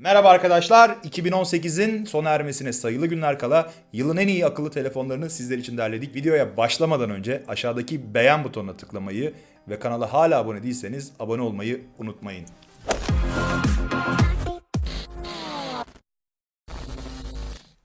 Merhaba arkadaşlar. 2018'in sona ermesine sayılı günler kala yılın en iyi akıllı telefonlarını sizler için derledik. Videoya başlamadan önce aşağıdaki beğen butonuna tıklamayı ve kanala hala abone değilseniz abone olmayı unutmayın.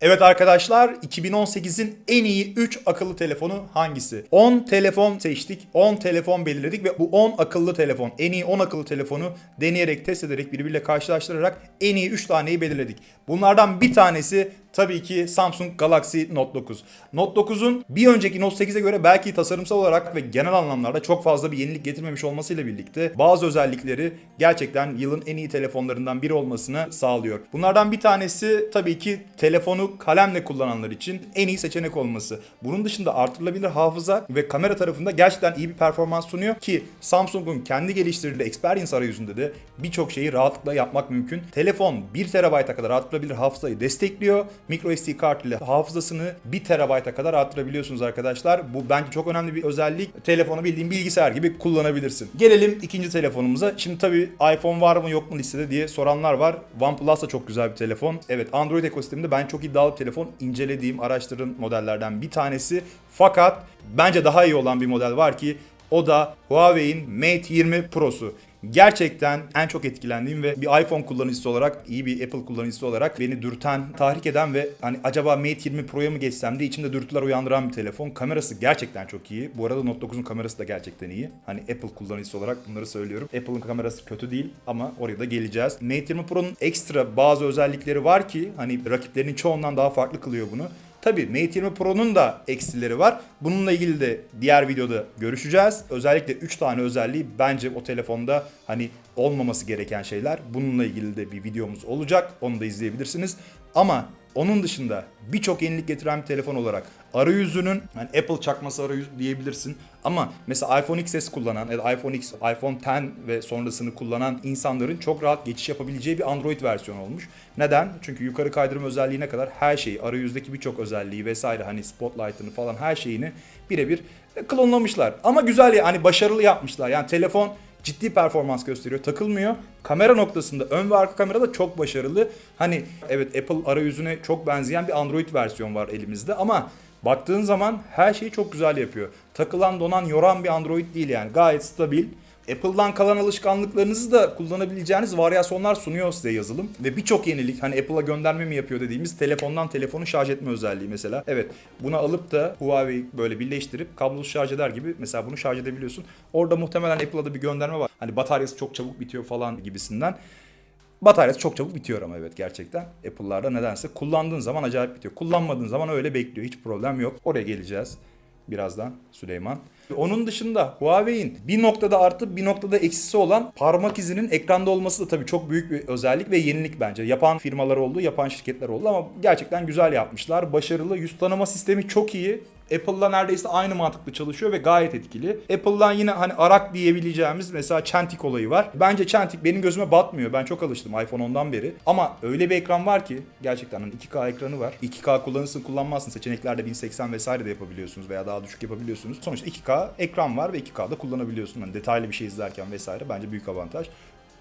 Evet arkadaşlar 2018'in en iyi 3 akıllı telefonu hangisi? 10 telefon seçtik, 10 telefon belirledik ve bu 10 akıllı telefon, en iyi 10 akıllı telefonu deneyerek, test ederek, birbiriyle karşılaştırarak en iyi 3 taneyi belirledik. Bunlardan bir tanesi tabii ki Samsung Galaxy Note 9. Note 9'un bir önceki Note 8'e göre belki tasarımsal olarak ve genel anlamlarda çok fazla bir yenilik getirmemiş olmasıyla birlikte bazı özellikleri gerçekten yılın en iyi telefonlarından biri olmasını sağlıyor. Bunlardan bir tanesi tabii ki telefonu kalemle kullananlar için en iyi seçenek olması. Bunun dışında artırılabilir hafıza ve kamera tarafında gerçekten iyi bir performans sunuyor ki Samsung'un kendi geliştirdiği Experience arayüzünde de birçok şeyi rahatlıkla yapmak mümkün. Telefon 1 TB'a kadar artırılabilir hafızayı destekliyor. Micro SD kart ile hafızasını 1 TB'a kadar arttırabiliyorsunuz arkadaşlar. Bu bence çok önemli bir özellik. Telefonu bildiğin bilgisayar gibi kullanabilirsin. Gelelim ikinci telefonumuza. Şimdi tabii iPhone var mı yok mu listede diye soranlar var. OnePlus da çok güzel bir telefon. Evet Android ekosisteminde ben çok iddialı bir telefon. incelediğim, araştırdığım modellerden bir tanesi. Fakat bence daha iyi olan bir model var ki o da Huawei'in Mate 20 Pro'su. Gerçekten en çok etkilendiğim ve bir iPhone kullanıcısı olarak, iyi bir Apple kullanıcısı olarak beni dürten, tahrik eden ve hani acaba Mate 20 Pro'ya mı geçsem diye içimde dürtüler uyandıran bir telefon. Kamerası gerçekten çok iyi. Bu arada Note 9'un kamerası da gerçekten iyi. Hani Apple kullanıcısı olarak bunları söylüyorum. Apple'ın kamerası kötü değil ama oraya da geleceğiz. Mate 20 Pro'nun ekstra bazı özellikleri var ki hani rakiplerinin çoğundan daha farklı kılıyor bunu. Tabii Mate 20 Pro'nun da eksileri var. Bununla ilgili de diğer videoda görüşeceğiz. Özellikle 3 tane özelliği bence o telefonda hani olmaması gereken şeyler. Bununla ilgili de bir videomuz olacak. Onu da izleyebilirsiniz. Ama onun dışında birçok yenilik getiren bir telefon olarak arayüzünün yani Apple çakması arayüz diyebilirsin. Ama mesela iPhone XS kullanan ya da iPhone X, iPhone X ve sonrasını kullanan insanların çok rahat geçiş yapabileceği bir Android versiyonu olmuş. Neden? Çünkü yukarı kaydırma özelliğine kadar her şeyi, arayüzdeki birçok özelliği vesaire hani spotlight'ını falan her şeyini birebir klonlamışlar. Ama güzel ya hani başarılı yapmışlar. Yani telefon ciddi performans gösteriyor. Takılmıyor. Kamera noktasında ön ve arka kamera da çok başarılı. Hani evet Apple arayüzüne çok benzeyen bir Android versiyon var elimizde ama baktığın zaman her şeyi çok güzel yapıyor. Takılan, donan, yoran bir Android değil yani. Gayet stabil. Apple'dan kalan alışkanlıklarınızı da kullanabileceğiniz varyasyonlar sunuyor size yazılım. Ve birçok yenilik hani Apple'a gönderme mi yapıyor dediğimiz telefondan telefonu şarj etme özelliği mesela. Evet bunu alıp da Huawei böyle birleştirip kablosuz şarj eder gibi mesela bunu şarj edebiliyorsun. Orada muhtemelen Apple'a da bir gönderme var. Hani bataryası çok çabuk bitiyor falan gibisinden. Bataryası çok çabuk bitiyor ama evet gerçekten. Apple'larda nedense kullandığın zaman acayip bitiyor. Kullanmadığın zaman öyle bekliyor. Hiç problem yok. Oraya geleceğiz birazdan Süleyman. Onun dışında Huawei'in bir noktada artı bir noktada eksisi olan parmak izinin ekranda olması da tabii çok büyük bir özellik ve yenilik bence. Yapan firmalar oldu, yapan şirketler oldu ama gerçekten güzel yapmışlar. Başarılı. Yüz tanıma sistemi çok iyi. Apple'la neredeyse aynı mantıklı çalışıyor ve gayet etkili. Apple'dan yine hani arak diyebileceğimiz mesela Çentik olayı var. Bence Çentik benim gözüme batmıyor. Ben çok alıştım iPhone 10'dan beri. Ama öyle bir ekran var ki gerçekten hani 2K ekranı var. 2K kullanırsın kullanmazsın. Seçeneklerde 1080 vesaire de yapabiliyorsunuz veya daha düşük yapabiliyorsunuz. Sonuçta 2K ekran var ve 2K'da kullanabiliyorsun. Hani detaylı bir şey izlerken vesaire bence büyük avantaj.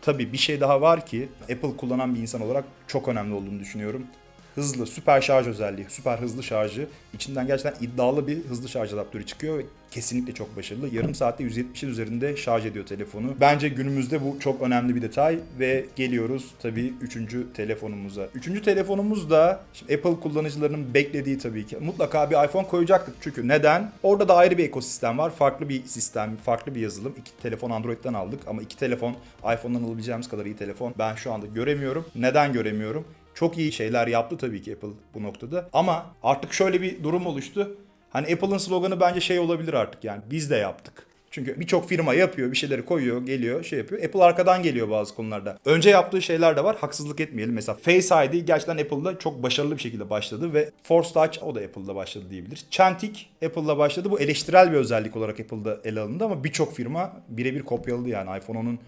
Tabii bir şey daha var ki Apple kullanan bir insan olarak çok önemli olduğunu düşünüyorum hızlı, süper şarj özelliği, süper hızlı şarjı. içinden gerçekten iddialı bir hızlı şarj adaptörü çıkıyor ve kesinlikle çok başarılı. Yarım saatte 170'in üzerinde şarj ediyor telefonu. Bence günümüzde bu çok önemli bir detay ve geliyoruz tabii üçüncü telefonumuza. Üçüncü telefonumuz da şimdi Apple kullanıcılarının beklediği tabii ki. Mutlaka bir iPhone koyacaktık çünkü neden? Orada da ayrı bir ekosistem var. Farklı bir sistem, farklı bir yazılım. İki telefon Android'den aldık ama iki telefon iPhone'dan alabileceğimiz kadar iyi telefon ben şu anda göremiyorum. Neden göremiyorum? Çok iyi şeyler yaptı tabii ki Apple bu noktada. Ama artık şöyle bir durum oluştu. Hani Apple'ın sloganı bence şey olabilir artık yani biz de yaptık. Çünkü birçok firma yapıyor, bir şeyleri koyuyor, geliyor, şey yapıyor. Apple arkadan geliyor bazı konularda. Önce yaptığı şeyler de var. Haksızlık etmeyelim. Mesela Face ID gerçekten Apple'da çok başarılı bir şekilde başladı ve Force Touch o da Apple'da başladı diyebiliriz. Chantic Apple'da başladı. Bu eleştirel bir özellik olarak Apple'da ele alındı ama birçok firma birebir kopyaladı yani iPhone 10'un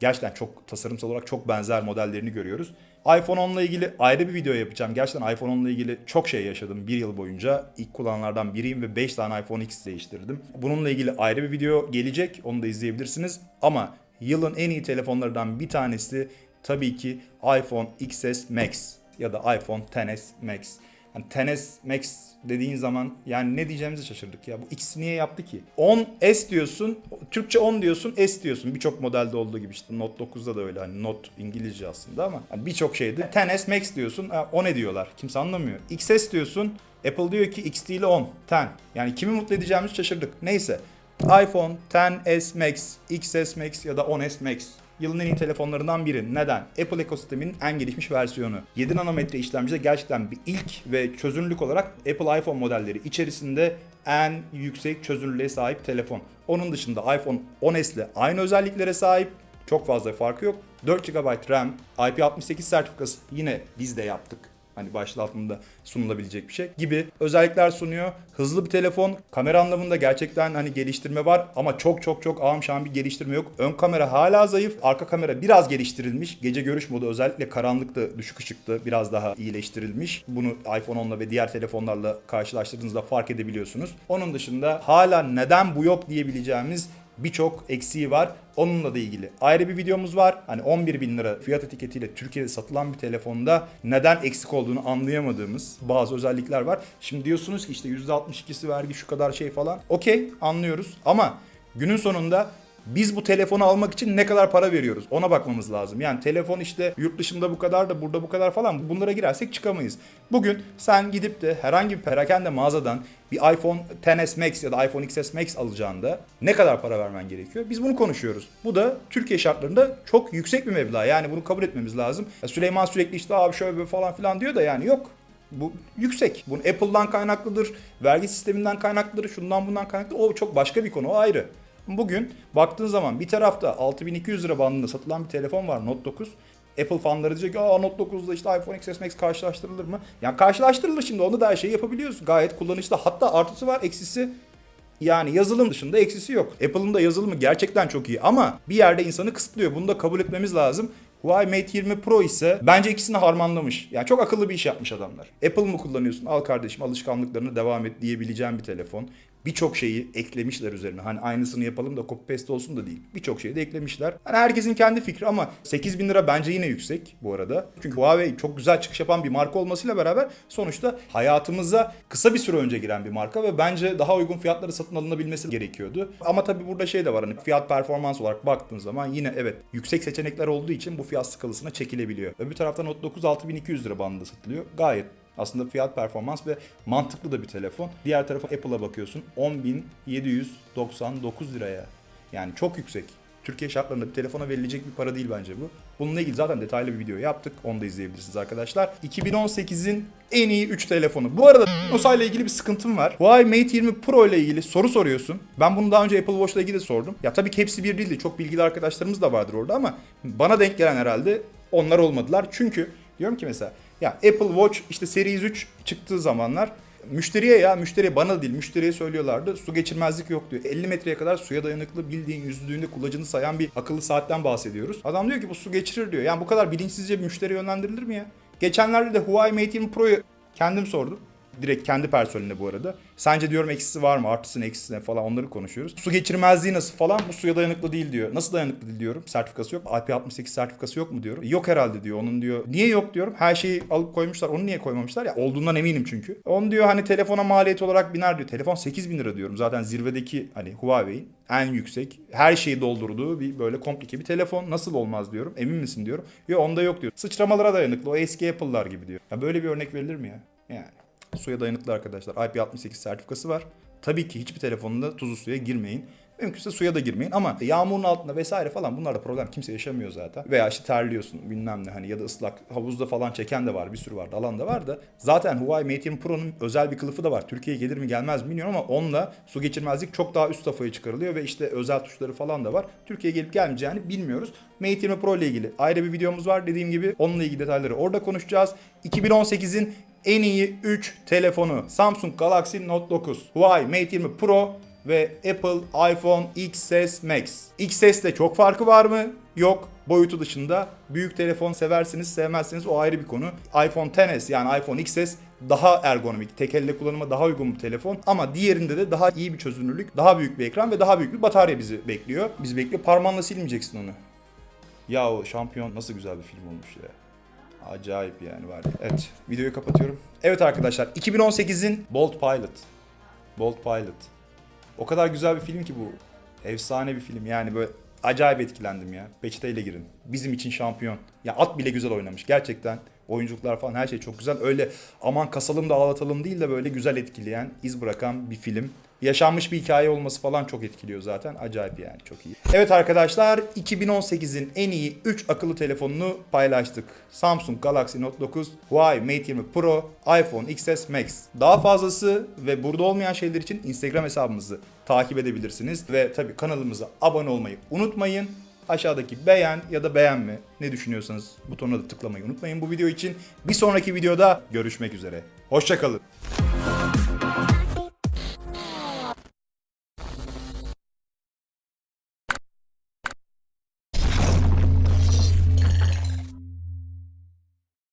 gerçekten çok tasarımsal olarak çok benzer modellerini görüyoruz. iPhone 10 ile ilgili ayrı bir video yapacağım. Gerçekten iPhone 10 ile ilgili çok şey yaşadım bir yıl boyunca. İlk kullananlardan biriyim ve 5 tane iPhone X değiştirdim. Bununla ilgili ayrı bir video gelecek. Onu da izleyebilirsiniz. Ama yılın en iyi telefonlarından bir tanesi tabii ki iPhone XS Max ya da iPhone XS Max. Hani XS Max dediğin zaman yani ne diyeceğimizi şaşırdık ya. Bu X niye yaptı ki? 10S diyorsun, Türkçe 10 diyorsun, S diyorsun. Birçok modelde olduğu gibi işte Note 9'da da öyle hani Note İngilizce aslında ama hani birçok şeyde XS Max diyorsun, ha, o ne diyorlar? Kimse anlamıyor. XS diyorsun, Apple diyor ki X değil 10, 10. Yani kimi mutlu edeceğimizi şaşırdık. Neyse. iPhone XS Max, XS Max ya da 10S Max yılın en iyi telefonlarından biri. Neden? Apple ekosisteminin en gelişmiş versiyonu. 7 nanometre işlemcide gerçekten bir ilk ve çözünürlük olarak Apple iPhone modelleri içerisinde en yüksek çözünürlüğe sahip telefon. Onun dışında iPhone 10s ile aynı özelliklere sahip. Çok fazla farkı yok. 4 GB RAM, IP68 sertifikası yine biz de yaptık. Hani başlığı altında sunulabilecek bir şey gibi özellikler sunuyor. Hızlı bir telefon. Kamera anlamında gerçekten hani geliştirme var ama çok çok çok ağım şahım bir geliştirme yok. Ön kamera hala zayıf. Arka kamera biraz geliştirilmiş. Gece görüş modu özellikle karanlıkta düşük ışıkta biraz daha iyileştirilmiş. Bunu iPhone 10'la ve diğer telefonlarla karşılaştırdığınızda fark edebiliyorsunuz. Onun dışında hala neden bu yok diyebileceğimiz birçok eksiği var. Onunla da ilgili ayrı bir videomuz var. Hani 11 bin lira fiyat etiketiyle Türkiye'de satılan bir telefonda neden eksik olduğunu anlayamadığımız bazı özellikler var. Şimdi diyorsunuz ki işte %62'si vergi şu kadar şey falan. Okey anlıyoruz ama günün sonunda biz bu telefonu almak için ne kadar para veriyoruz? Ona bakmamız lazım. Yani telefon işte yurt dışında bu kadar da burada bu kadar falan bunlara girersek çıkamayız. Bugün sen gidip de herhangi bir perakende mağazadan bir iPhone XS Max ya da iPhone XS Max alacağında ne kadar para vermen gerekiyor? Biz bunu konuşuyoruz. Bu da Türkiye şartlarında çok yüksek bir meblağ. Yani bunu kabul etmemiz lazım. Süleyman sürekli işte abi şöyle böyle falan filan diyor da yani yok. Bu yüksek. Bu Apple'dan kaynaklıdır, vergi sisteminden kaynaklıdır, şundan bundan kaynaklı. O çok başka bir konu, o ayrı. Bugün baktığın zaman bir tarafta 6200 lira bandında satılan bir telefon var Note 9. Apple fanları diyecek Aa, Note 9'da işte iPhone XS Max karşılaştırılır mı? Yani karşılaştırılır şimdi onu da her şeyi yapabiliyorsun. Gayet kullanışlı. Hatta artısı var eksisi yani yazılım dışında eksisi yok. Apple'ın da yazılımı gerçekten çok iyi ama bir yerde insanı kısıtlıyor. Bunu da kabul etmemiz lazım. Huawei Mate 20 Pro ise bence ikisini harmanlamış. Yani çok akıllı bir iş yapmış adamlar. Apple mı kullanıyorsun? Al kardeşim alışkanlıklarını devam et diyebileceğim bir telefon. Birçok şeyi eklemişler üzerine. Hani aynısını yapalım da copy paste olsun da değil. Birçok şeyi de eklemişler. Hani herkesin kendi fikri ama 8 bin lira bence yine yüksek bu arada. Çünkü Huawei çok güzel çıkış yapan bir marka olmasıyla beraber sonuçta hayatımıza kısa bir süre önce giren bir marka ve bence daha uygun fiyatları satın alınabilmesi gerekiyordu. Ama tabii burada şey de var hani fiyat performans olarak baktığın zaman yine evet yüksek seçenekler olduğu için bu fiyat skalasına çekilebiliyor. Öbür taraftan Note 9 6200 lira bandında satılıyor. Gayet aslında fiyat performans ve mantıklı da bir telefon. Diğer tarafa Apple'a bakıyorsun 10.799 liraya. Yani çok yüksek. Türkiye şartlarında bir telefona verilecek bir para değil bence bu. Bununla ilgili zaten detaylı bir video yaptık. Onu da izleyebilirsiniz arkadaşlar. 2018'in en iyi 3 telefonu. Bu arada OSA ile ilgili bir sıkıntım var. Huawei Mate 20 Pro ile ilgili soru soruyorsun. Ben bunu daha önce Apple Watch ile ilgili de sordum. Ya tabii ki hepsi bir değildi. Çok bilgili arkadaşlarımız da vardır orada ama bana denk gelen herhalde onlar olmadılar. Çünkü diyorum ki mesela ya Apple Watch işte Series 3 çıktığı zamanlar müşteriye ya müşteriye bana değil müşteriye söylüyorlardı su geçirmezlik yok diyor. 50 metreye kadar suya dayanıklı bildiğin yüzdüğünde kulacını sayan bir akıllı saatten bahsediyoruz. Adam diyor ki bu su geçirir diyor. Yani bu kadar bilinçsizce bir müşteri yönlendirilir mi ya? Geçenlerde de Huawei Mate 20 Pro'yu kendim sordum. Direkt kendi personeline bu arada. Sence diyorum eksisi var mı? Artısını eksisine falan onları konuşuyoruz. Su geçirmezliği nasıl falan? Bu suya dayanıklı değil diyor. Nasıl dayanıklı değil diyorum. Sertifikası yok. IP68 sertifikası yok mu diyorum. Yok herhalde diyor. Onun diyor. Niye yok diyorum. Her şeyi alıp koymuşlar. Onu niye koymamışlar? Ya olduğundan eminim çünkü. Onu diyor hani telefona maliyet olarak biner diyor. Telefon 8 bin lira diyorum. Zaten zirvedeki hani Huawei'in en yüksek her şeyi doldurduğu bir böyle komplike bir telefon. Nasıl olmaz diyorum. Emin misin diyorum. Yok onda yok diyor. Sıçramalara dayanıklı. O eski Apple'lar gibi diyor. Ya böyle bir örnek verilir mi ya? Yani. Suya dayanıklı arkadaşlar. IP68 sertifikası var. Tabii ki hiçbir telefonunda tuzlu suya girmeyin. Mümkünse suya da girmeyin ama yağmurun altında vesaire falan bunlarda problem kimse yaşamıyor zaten. Veya işte terliyorsun bilmem ne hani ya da ıslak havuzda falan çeken de var bir sürü vardı alan da var da. Zaten Huawei Mate 20 Pro'nun özel bir kılıfı da var. Türkiye'ye gelir mi gelmez mi bilmiyorum ama onunla su geçirmezlik çok daha üst safhaya çıkarılıyor ve işte özel tuşları falan da var. Türkiye'ye gelip gelmeyeceğini bilmiyoruz. Mate 20 Pro ile ilgili ayrı bir videomuz var dediğim gibi onunla ilgili detayları orada konuşacağız. 2018'in en iyi 3 telefonu Samsung Galaxy Note 9, Huawei Mate 20 Pro ve Apple iPhone XS Max. XS'de çok farkı var mı? Yok. Boyutu dışında büyük telefon seversiniz sevmezseniz o ayrı bir konu. iPhone XS yani iPhone XS daha ergonomik, tek elle kullanıma daha uygun bir telefon ama diğerinde de daha iyi bir çözünürlük, daha büyük bir ekran ve daha büyük bir batarya bizi bekliyor. Bizi bekliyor. Parmağınla silmeyeceksin onu. Ya o şampiyon nasıl güzel bir film olmuş ya. Acayip yani var ya. Evet videoyu kapatıyorum. Evet arkadaşlar 2018'in Bolt Pilot. Bolt Pilot. O kadar güzel bir film ki bu. Efsane bir film yani böyle acayip etkilendim ya. Peçeteyle girin. Bizim için şampiyon. Ya at bile güzel oynamış gerçekten. Oyunculuklar falan her şey çok güzel. Öyle aman kasalım da ağlatalım değil de böyle güzel etkileyen, iz bırakan bir film. Yaşanmış bir hikaye olması falan çok etkiliyor zaten. Acayip yani çok iyi. Evet arkadaşlar 2018'in en iyi 3 akıllı telefonunu paylaştık. Samsung Galaxy Note 9, Huawei Mate 20 Pro, iPhone XS Max. Daha fazlası ve burada olmayan şeyler için Instagram hesabımızı takip edebilirsiniz. Ve tabii kanalımıza abone olmayı unutmayın. Aşağıdaki beğen ya da beğenme ne düşünüyorsanız butonuna da tıklamayı unutmayın bu video için. Bir sonraki videoda görüşmek üzere. Hoşçakalın.